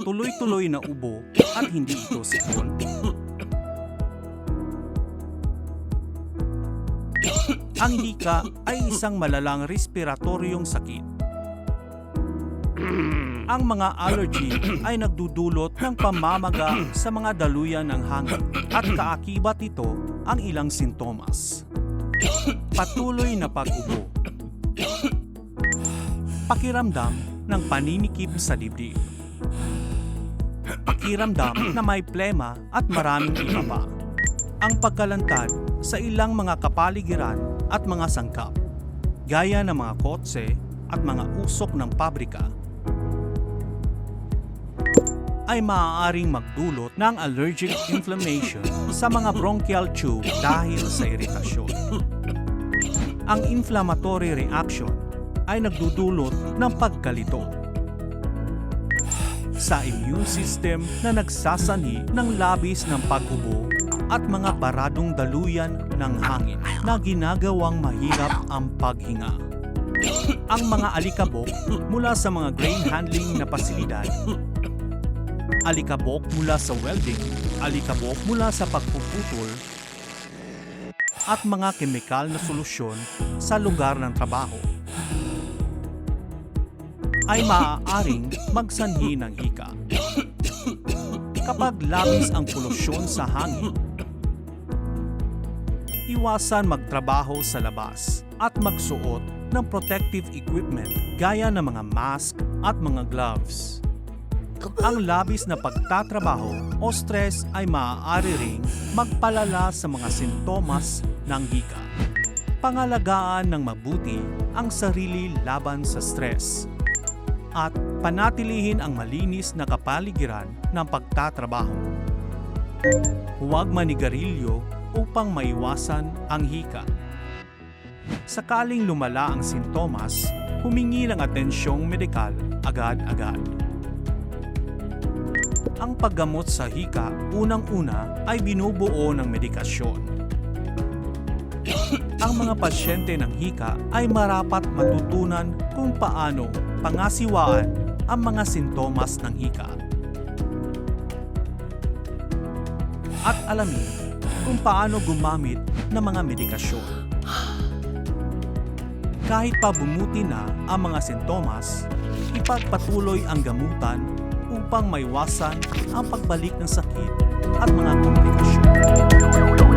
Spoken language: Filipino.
tuloy-tuloy na ubo at hindi ito sipon. Ang hika ay isang malalang respiratoryong sakit. Ang mga allergy ay nagdudulot ng pamamaga sa mga daluyan ng hangin at kaakibat ito ang ilang sintomas. Patuloy na pag-ubo. Pakiramdam ng paninikip sa dibdib. Pakiramdam na may plema at maraming iba pa. Ang pagkalantad sa ilang mga kapaligiran at mga sangkap, gaya ng mga kotse at mga usok ng pabrika, ay maaaring magdulot ng allergic inflammation sa mga bronchial tube dahil sa iritasyon. Ang inflammatory reaction ay nagdudulot ng pagkalito sa immune system na nagsasanhi ng labis ng pag-ubo at mga baradong daluyan ng hangin na ginagawang mahirap ang paghinga. Ang mga alikabok mula sa mga grain handling na pasilidad. Alikabok mula sa welding, alikabok mula sa pagpuputol, at mga kemikal na solusyon sa lugar ng trabaho ay maaaring magsanhi ng hika. Kapag labis ang polusyon sa hangin, iwasan magtrabaho sa labas at magsuot ng protective equipment gaya ng mga mask at mga gloves. Ang labis na pagtatrabaho o stress ay maaari ring magpalala sa mga sintomas ng hika. Pangalagaan ng mabuti ang sarili laban sa stress at panatilihin ang malinis na kapaligiran ng pagtatrabaho. Huwag manigarilyo upang maiwasan ang hika. Sakaling lumala ang sintomas, humingi ng atensyong medikal agad-agad. Ang paggamot sa hika unang-una ay binubuo ng medikasyon. Ang mga pasyente ng hika ay marapat matutunan kung paano pangasiwaan ang mga sintomas ng hika. At alamin kung paano gumamit ng mga medikasyon. Kahit pa bumuti na ang mga sintomas, ipagpatuloy ang gamutan upang maiwasan ang pagbalik ng sakit at mga komplikasyon.